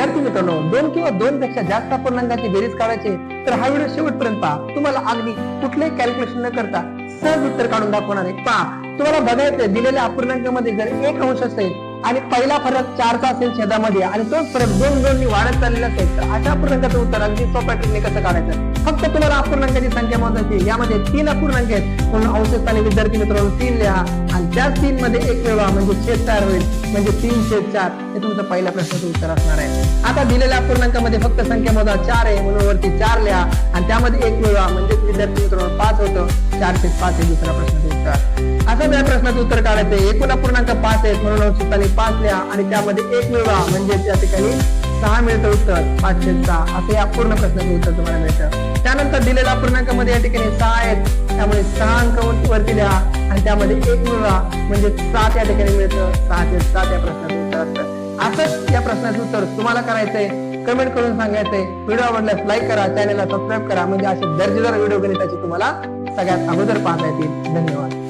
विद्यार्थी मित्रांनो दोन किंवा दोन पेक्षा जास्त अपूर्णांकाची बेरीज काढायची तर हा व्हिडिओ शेवटपर्यंत पहा. तुम्हाला अगदी कुठलेही कॅल्क्युलेशन न करता सहज उत्तर काढून दाखवणार आहे. पहा तुम्हाला बघायचं दिलेल्या अपूर्णांकामध्ये जर एक अंश असेल आणि पहिला फरक चारचा असेल छेदामध्ये आणि तोच फरक दोन दोन वाढत चाललेला असेल तर अशा अपूर्णांकाचं उत्तर अगदी सोप्या ट्रिकने कसं काढायचं? फक्त तुम्हाला अपूर्णांकाची संख्या मोजायची यामध्ये तीन अपूर्णांक आहेत. म्हणून अवशेषाने विद्यार्थी मित्रांनो तीन लिहा. आणि त्या तीन मध्ये एक वेळा म्हणजे छेद चार होईल. म्हणजे तीन छेद चार. हे तुमचं पहिल्या प्रश्नाचं उत्तर असणार आहे. आता दिलेल्या अपूर्णांकामध्ये फक्त संख्या मोजा. चार आहे. म्हणून वरती चार लिहा. आणि त्यामध्ये एक वेळा म्हणजे विद्यार्थी मित्रांनो पाच होतं. चार छेद पाच हे दुसऱ्या प्रश्नाचं उत्तर. या प्रश्नाचं उत्तर काढायचं. आहे. एकूण अपूर्णांक पाच आहेत म्हणून अंशस्थानी पाच लिहा. आणि त्यामध्ये एक मिळवा म्हणजे त्या ठिकाणी सहा मिळतं उत्तर पाच सहा. असं या पूर्ण प्रश्नाचं उत्तर तुम्हाला मिळतं. त्यानंतर दिलेल्या अपूर्णांकामध्ये या ठिकाणी सहा आहेत. त्यामुळे सहा अंक वरती लिहा. आणि त्यामध्ये एक मिळवा म्हणजे सात या ठिकाणी मिळतं. सहा ते सात या प्रश्नाचं उत्तर असतं. असंच या प्रश्नाचं उत्तर तुम्हाला करायचंय. कमेंट करून सांगायचंय. व्हिडिओ आवडल्यास लाईक करा चॅनलला सबस्क्राईब करा. म्हणजे असे दर्जेदार व्हिडिओ गणिताचे तुम्हाला सगळ्यात अगोदर पाहता येतील. धन्यवाद.